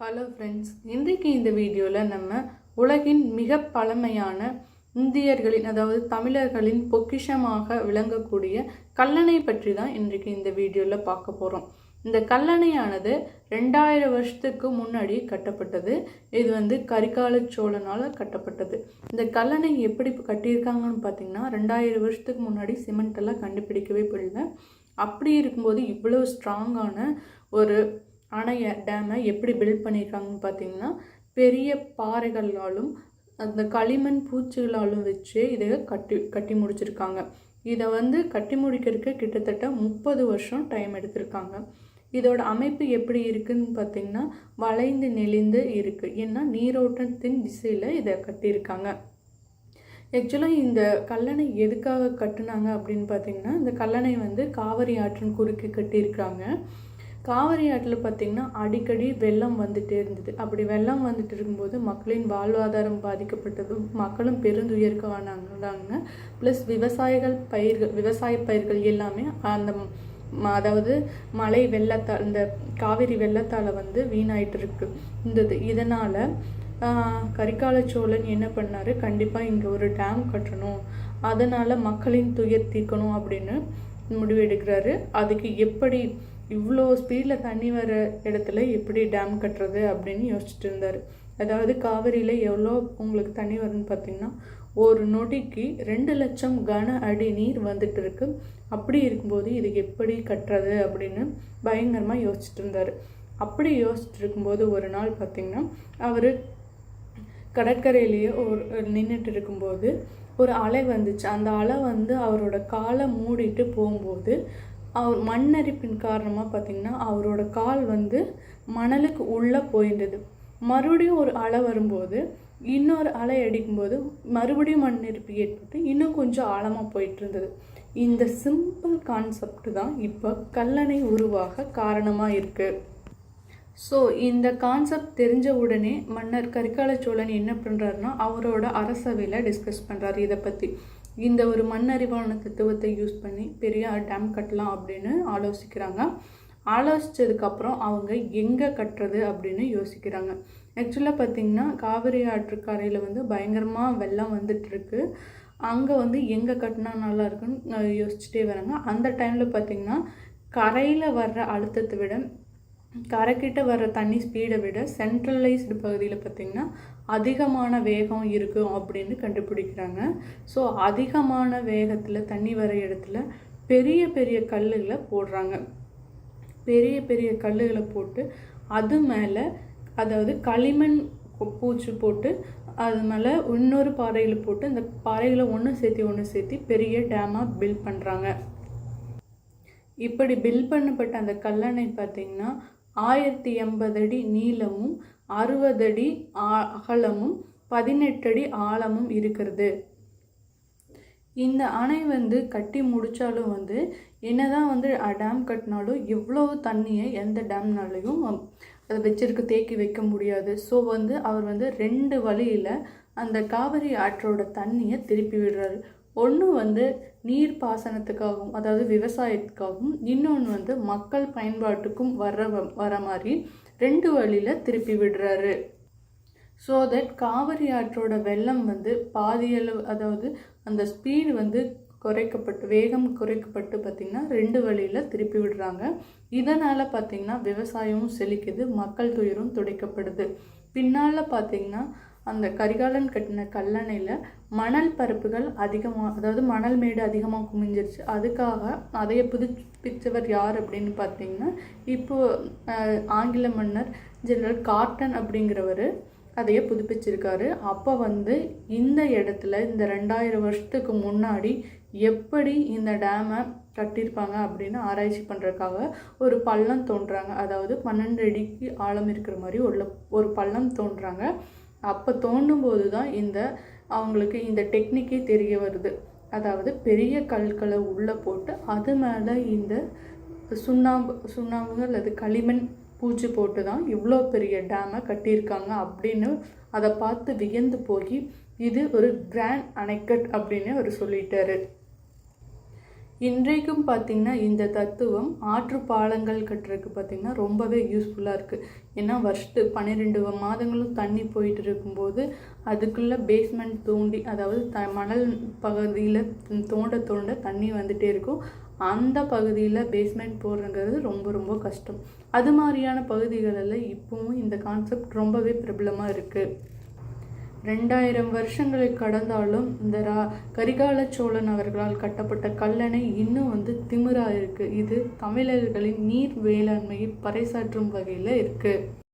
Hello friends இன்றைக்கு இந்த வீடியோவில் நம்ம உலகின் மிக பழமையான இந்தியர்களின் அதாவது தமிழர்களின் பொக்கிஷமாக விளங்கக்கூடிய கல்லணை பற்றி தான் இன்றைக்கு இந்த வீடியோவில் பார்க்க போகிறோம் இந்த கல்லணையானது ரெண்டாயிரம் வருஷத்துக்கு முன்னாடி கட்டப்பட்டது. இது வந்து கரிகால சோழனால் கட்டப்பட்டது. இந்த கல்லணை எப்படி கட்டியிருக்காங்கன்னு பார்த்தீங்கன்னா ரெண்டாயிரம் வருஷத்துக்கு முன்னாடி சிமெண்ட் எல்லாம் கண்டுபிடிக்கவே இல்லை அப்படி இருக்கும்போது இவ்வளோ ஸ்ட்ராங்கான ஒரு அணையை டேமை எப்படி பில்ட் பண்ணியிருக்காங்கன்னு பார்த்தீங்கன்னா பெரிய பாறைகளாலும் அந்த களிமண் பூச்சிகளாலும் வச்சு இதை கட்டி கட்டி முடிச்சிருக்காங்க. இதை வந்து கட்டி முடிக்கிறதுக்கு கிட்டத்தட்ட முப்பது வருஷம் டைம் எடுத்திருக்காங்க. இதோட அமைப்பு எப்படி இருக்குன்னு பார்த்தீங்கன்னா வளைந்து நெளிந்து இருக்குது ஏன்னா நீரோட்டத்தின் திசையில் இதை கட்டியிருக்காங்க. ஆக்சுவலாக இந்த கல்லணை எதுக்காக கட்டினாங்க அப்படின்னு பார்த்தீங்கன்னா இந்த கல்லணை வந்து காவிரி ஆற்றின் குறுக்கே கட்டியிருக்காங்க. காவிரி ஆற்றில் பார்த்திங்கன்னா அடிக்கடி வெள்ளம் வந்துகிட்டே இருந்தது. அப்படி வெள்ளம் வந்துட்டு இருக்கும்போது மக்களின் வாழ்வாதாரம் பாதிக்கப்பட்டது மக்களும் பெருந்துயருக்கு ஆனாங்க ப்ளஸ் விவசாயிகள் பயிர்கள் விவசாய பயிர்கள் எல்லாமே அந்த அதாவது மழை வெள்ளத்தால் இந்த காவிரி வெள்ளத்தால் வந்து வீணாயிட்டு இருக்கு. இருந்தது. இதனால் கரிகால சோழன் என்ன பண்ணாரு? கண்டிப்பாக இங்கே ஒரு டேம் கட்டணும். அதனால் மக்களின் துயர் தீர்க்கணும் அப்படின்னு முடிவெடுக்கிறாரு. அதுக்கு எப்படி இவ்வளோ ஸ்பீடில் தண்ணி வர இடத்துல எப்படி டேம் கட்டுறது அப்படின்னு யோசிச்சுட்டு இருந்தார். அதாவது காவிரியில் எவ்வளோ உங்களுக்கு தண்ணி வரும்னு பார்த்தீங்கன்னா ஒரு நொடிக்கு ரெண்டு லட்சம் கன அடி நீர் வந்துட்டு இருக்கு. அப்படி இருக்கும்போது இது எப்படி கட்டுறது அப்படின்னு பயங்கரமாக யோசிச்சுட்டு இருந்தார். அப்படி யோசிச்சுட்டு இருக்கும்போது ஒரு நாள் பார்த்தீங்கன்னா அவர் கடற்கரையிலேயே ஒரு நின்றுட்டு இருக்கும்போது ஒரு அலை வந்துச்சு. அந்த அலை வந்து அவரோட காலை மூடிட்டு போகும்போது அவர் மண்ணரிப்பின் காரணமாக பார்த்தீங்கன்னா அவரோட கால் வந்து மணலுக்கு உள்ளே போயிருந்தது. மறுபடியும் ஒரு அலை வரும்போது இன்னொரு அலை அடிக்கும்போது மறுபடியும் மண்ணெரிப்பு ஏற்பட்டு இன்னும் கொஞ்சம் ஆழமாக போயிட்டு இருந்தது இந்த சிம்பிள் கான்செப்ட் தான் இப்போ கல்லணை உருவாக காரணமாக இருக்குது ஸோ இந்த கான்செப்ட் தெரிஞ்ச உடனே மன்னர் கரிகால சோழன் என்ன பண்ணுறாருன்னா அவரோட அரசவையில் டிஸ்கஸ் பண்ணுறாரு இதை பற்றி இந்த ஒரு மண்ணறிவான தத்துவத்தை யூஸ் பண்ணி பெரிய டேம் கட்டலாம் அப்படின்னு ஆலோசிக்கிறாங்க. ஆலோசித்ததுக்கப்புறம் அவங்க எங்கே கட்டுறது அப்படின்னு யோசிக்கிறாங்க. ஆக்சுவலாக பார்த்திங்கன்னா காவிரி ஆற்றுக்கரையில் வந்து பயங்கரமாக வெள்ளம் வந்துட்டுருக்கு. அங்கே வந்து எங்கே கட்டினா நல்லா இருக்குன்னு யோசிச்சுட்டே வராங்க. அந்த டைமில் பார்த்திங்கன்னா கரையில் வர்ற அழுத்தத்தை விட கரைக்கிட்ட வர்ற தண்ணி ஸ்பீடை விட சென்ட்ரலைஸ்டு பகுதியில் பார்த்திங்கன்னா அதிகமான வேகம் இருக்கும் அப்படின்னு கண்டுபிடிக்கிறாங்க. ஸோ அதிகமான வேகத்தில் தண்ணி வர இடத்துல பெரிய பெரிய கல்லுகளை போடுறாங்க. பெரிய பெரிய கல்லுகளை போட்டு அது மேலே அதாவது களிமண் பூச்சி போட்டு அது மேலே இன்னொரு பாறையில் போட்டு அந்த பாறைகளை ஒன்று சேர்த்தி ஒன்று சேர்த்தி பெரிய டேமாக பில்ட் பண்ணுறாங்க இப்படி பில் பண்ணப்பட்ட அந்த கல்லணை பார்த்தீங்கன்னா ஆயிரத்தி எண்பது அடி நீளமும் அறுபது அடி அகலமும் பதினெட்டு அடி ஆழமும் இருக்கிறது. இந்த அணை வந்து கட்டி முடித்தாலும் வந்து என்னதான் வந்து டேம் கட்டினாலும் எவ்வளோ தண்ணியை எந்த டேம்னாலையும் அதை வச்சிருக்க தேக்கி வைக்க முடியாது. ஸோ வந்து அவர் வந்து ரெண்டு வழியில் அந்த காவிரி ஆற்றோட தண்ணியை திருப்பி விடுறாரு. ஒன்று வந்து நீர் பாசனத்துக்காகவும் அதாவது விவசாயத்துக்காகவும் இன்னொன்று வந்து மக்கள் பயன்பாட்டுக்கும் வர வர மாதிரி ரெண்டு வழியில் திருப்பி விடுறாரு. ஸோ தட் காவிரி ஆற்றோட வெள்ளம் வந்து பாதியளவு அதாவது அந்த ஸ்பீடு வந்து குறைக்கப்பட்டு வேகம் குறைக்கப்பட்டு பார்த்திங்கன்னா ரெண்டு வழியில் திருப்பி விடுறாங்க. இதனால் பார்த்திங்கன்னா விவசாயமும் செழிக்குது மக்கள் துயரும் துடைக்கப்படுது. பின்னால் பார்த்திங்கன்னா அந்த கரிகாலன் கட்டின கல்லணையில் மணல் பரப்புகள் அதிகமாக அதாவது மணல் மேடு அதிகமாக குமிஞ்சிருச்சு. அதுக்காக அதைய புதுப்பித்தவர் யார் அப்படின்னு பார்த்தீங்கன்னா இப்போது ஆங்கில மன்னர் ஜெனரல் காட்டன் அப்படிங்கிறவர் அதையே புதுப்பிச்சிருக்காரு. அப்போ வந்து இந்த இடத்துல இந்த ரெண்டாயிரம் வருஷத்துக்கு முன்னாடி எப்படி இந்த டேமை கட்டியிருப்பாங்க அப்படின்னு ஆராய்ச்சி பண்ணுறதுக்காக ஒரு பள்ளம் தோன்றாங்க. அதாவது பன்னெண்டு அடிக்கு ஆழம் இருக்கிற மாதிரி ஒரு ஒரு பள்ளம் தோன்றாங்க. அப்போ தோண்டும் போது தான் இந்த அவங்களுக்கு இந்த டெக்னிக்கே தெரிய வருது. அதாவது பெரிய கற்களை உள்ளே போட்டு அது மேலே இந்த சுண்ணாம்பு சுண்ணாம்பு அல்லது களிமண் பூச்சி போட்டு தான் இவ்வளோ பெரிய டேமை கட்டியிருக்காங்க அப்படின்னு அதை பார்த்து வியந்து போய் இது ஒரு கிராண்ட் அணைக்கட் அப்படின்னு அவர் சொல்லிட்டாரு. இன்றைக்கும் பார்த்திங்கன்னா இந்த தத்துவம் ஆற்று பாலங்கள் கட்டுறதுக்கு பார்த்திங்கன்னா ரொம்பவே யூஸ்ஃபுல்லாக இருக்குது ஏன்னா வருஷத்து பன்னிரெண்டு மாதங்களும் தண்ணி போயிட்டு இருக்கும்போது அதுக்குள்ளே பேஸ்மெண்ட் தோண்டி அதாவது த மணல் பகுதியில் தோண்ட தோண்ட தண்ணி வந்துகிட்டே இருக்கும். அந்த பகுதியில் பேஸ்மெண்ட் போடுறங்கிறது ரொம்ப ரொம்ப கஷ்டம். அது மாதிரியான பகுதிகளில் இப்போவும் இந்த கான்செப்ட் ரொம்பவே பிரபலமாக இருக்குது ரெண்டாயிரம் வருஷங்களை கடந்தாலும் இந்த ரா கரிகால சோழன் அவர்களால் கட்டப்பட்ட கல்லணை இன்னும் வந்து திமிரா இருக்குது இது தமிழர்களின் நீர் வேளாண்மையை பறைசாற்றும் வகையில் இருக்குது